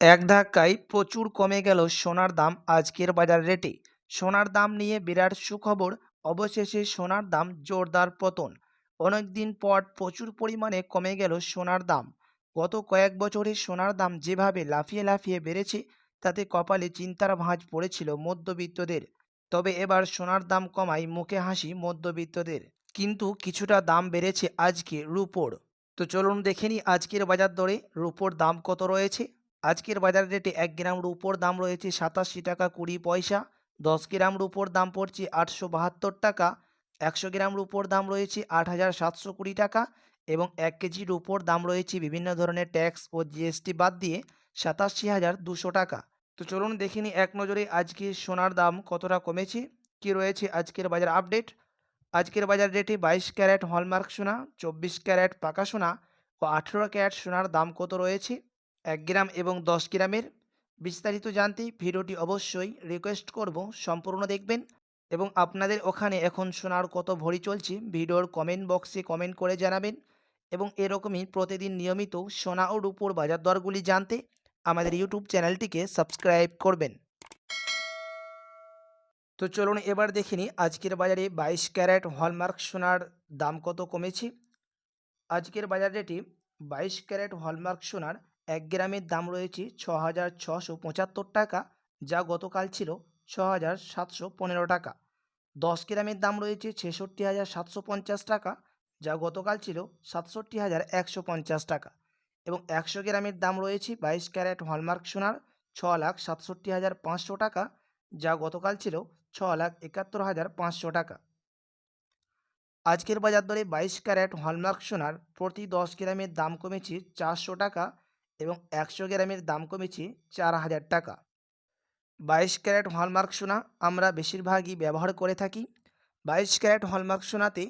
এক ধাক্কায় প্রচুর কমে গেল সোনার দাম আজকের বাজার রেটে। সোনার দাম নিয়ে বিরাট সুখবর, অবশেষে সোনার দাম জোরদার পতন। অনেকদিন পর প্রচুর পরিমাণে কমে গেল সোনার দাম। গত কয়েক বছরে সোনার দাম যেভাবে লাফিয়ে লাফিয়ে বেড়েছে, তাতে কপালে চিন্তার ভাঁজ পড়েছিল মধ্যবিত্তদের। তবে এবার সোনার দাম কমায় মুখে হাসি মধ্যবিত্তদের। কিন্তু কিছুটা দাম বেড়েছে আজকে রুপোর। তো চলুন দেখে নিই আজকের বাজার দরে রুপোর দাম কত রয়েছে। আজকের বাজার রেটে এক গ্রাম রুপোর দাম রয়েছে সাতাশি টাকা কুড়ি পয়সা, দশ গ্রাম রুপোর দাম পড়ছে আটশো বাহাত্তর টাকা, একশো গ্রাম রুপোর দাম রয়েছে আট হাজার সাতশো কুড়ি টাকা এবং এক কেজি রুপোর দাম রয়েছে বিভিন্ন ধরনের ট্যাক্স ও জিএসটি বাদ দিয়ে সাতাশি হাজার দুশো টাকা। তো চলুন দেখে নিই এক নজরে আজকে সোনার দাম কতটা কমেছে, কি রয়েছে আজকের বাজার আপডেট? আজকের বাজার রেটে বাইশ ক্যারেট হলমার্ক সোনা, চব্বিশ ক্যারেট পাকা সোনা ও আঠেরো ক্যারেট সোনার দাম কত রয়েছে? এক গ্রাম এবং দশ গ্রামের বিস্তারিত জানতে ভিডিওটি অবশ্যই রিকোয়েস্ট করব, সম্পূর্ণ দেখবেন এবং আপনাদের ওখানে এখন সোনার কত ভরি চলছে ভিডিওর কমেন্ট বক্সে কমেন্ট করে জানাবেন এবং এরকমই প্রতিদিন নিয়মিত সোনা ও রূপোর বাজার দরগুলি জানতে আমাদের ইউটিউব চ্যানেলটিকে সাবস্ক্রাইব করবেন। তো চলুন এবার দেখে নিই আজকের বাজারে বাইশ ক্যারেট হলমার্ক সোনার দাম কত কমেছে। আজকের বাজার রেটে বাইশ ক্যারেট হলমার্ক সোনার এক গ্রামের দাম রয়েছে ছ হাজার ছশো পঁচাত্তর টাকা, যা গতকাল ছিল ছ হাজার সাতশো পনেরো টাকা। দশ গ্রামের দাম রয়েছে ছেষট্টি হাজার সাতশো পঞ্চাশ টাকা, যা গতকাল ছিল সাতষট্টি হাজার একশো পঞ্চাশ টাকা। এবং একশো গ্রামের দাম রয়েছে বাইশ ক্যারেট হলমার্ক সোনার ছ লাখ সাতষট্টি হাজার পাঁচশো টাকা, যা গতকাল ছিল ছ লাখ একাত্তর হাজার পাঁচশো টাকা। আজকের বাজার দরে বাইশ ক্যারেট হলমার্ক সোনার প্রতি দশ গ্রামের দাম কমেছে চারশো টাকা এবং একশো গ্রামের দাম কমেছে চার হাজার টাকা। বাইশ ক্যারেট হলমার্ক সোনা আমরা বেশিরভাগই ব্যবহার করে থাকি। বাইশ ক্যারেট হলমার্ক সোনাতে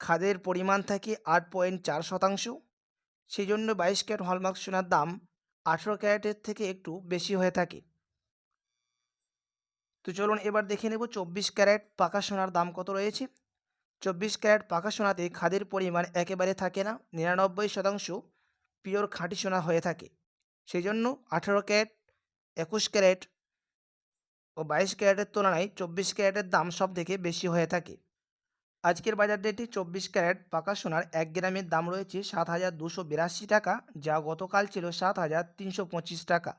খাদের পরিমাণ থাকে আট পয়েন্ট চার শতাংশ। সেই জন্য বাইশ ক্যারেট হলমার্ক সোনার দাম আঠেরো ক্যারেটের থেকে একটু বেশি হয়ে থাকে। তো চলুন এবার দেখে নেব চব্বিশ ক্যারেট পাকা সোনার দাম কত রয়েছে। চব্বিশ ক্যারেট পাকা সোনাতে খাদের পরিমাণ একেবারে থাকে না, নিরানব্বই শতাংশ। পিওর খাঁটি সোনা হয়ে থাকে। সেই জন্য আঠেরো ক্যারেট, একুশ ক্যারেট ও বাইশ ক্যারেটের তুলনায় চব্বিশ ক্যারেটের দাম সব থেকে বেশি হয়ে থাকে। আজকের বাজার ডেটে চব্বিশ ক্যারেট পাকা সোনার এক গ্রামের দাম রয়েছে সাত হাজার দুশো বিরাশি টাকা, যা গতকাল ছিল সাত হাজার তিনশো পঁচিশ টাকা।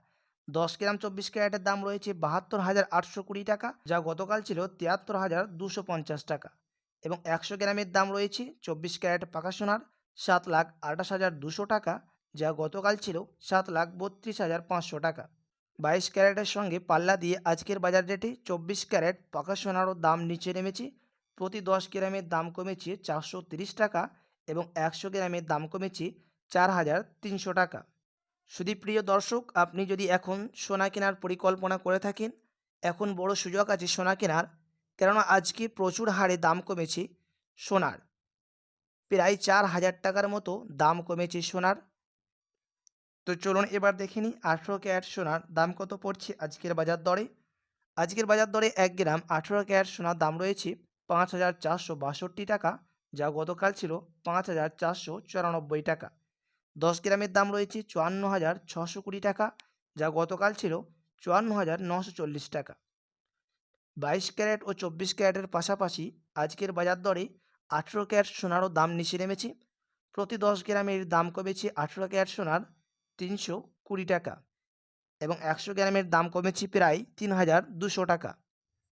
দশ গ্রাম চব্বিশ ক্যারেটের দাম রয়েছে বাহাত্তর হাজার আটশো কুড়ি টাকা, যা গতকাল ছিল তিয়াত্তর হাজার দুশো পঞ্চাশ টাকা। এবং একশো গ্রামের দাম রয়েছে চব্বিশ ক্যারেট পাকা সোনার সাত লাখ আঠাশ হাজার দুশো টাকা যা গতকাল ছিল সাত লাখ বত্রিশ হাজার পাঁচশো টাকা। বাইশ ক্যারেটের সঙ্গে পাল্লা দিয়ে আজকের বাজার রেটে চব্বিশ ক্যারেট পাকা সোনারও দাম নিচে নেমেছে। প্রতি দশ গ্রামের দাম কমেছে চারশো তিরিশ টাকা এবং একশো গ্রামের দাম কমেছে চার হাজার তিনশো টাকা। শুধু প্রিয় দর্শক, আপনি যদি এখন সোনা কেনার পরিকল্পনা করে থাকেন, এখন বড় সুযোগ আছে সোনা কেনার, কেননা আজকে প্রচুর হারে দাম কমেছে সোনার। প্রায় চার হাজার টাকার মতো দাম কমেছে সোনার। তো চলুন এবার দেখে নিই আঠেরো ক্যারেট সোনার দাম কত পড়ছে আজকের বাজার দরে। আজকের বাজার দরে এক গ্রাম আঠেরো ক্যারেট সোনার দাম রয়েছে পাঁচ হাজার চারশো বাষট্টি টাকা, যা গতকাল ছিল পাঁচ হাজার চারশো চুরানব্বই টাকা। দশ গ্রামের দাম রয়েছে চুয়ান্ন হাজার ছশো কুড়ি টাকা, যা গতকাল ছিল চুয়ান্ন হাজার নশো চল্লিশ টাকা। বাইশ ক্যারেট ও চব্বিশ ক্যারেটের পাশাপাশি আজকের বাজার দরে আঠেরো ক্যারেট সোনারও দাম নিচে নেমেছে। প্রতি দশ গ্রামের দাম কমেছে আঠেরো ক্যারেট সোনার তিনশো কুড়ি টাকা এবং একশো গ্রামের দাম কমেছে প্রায় তিন হাজার দুশো টাকা।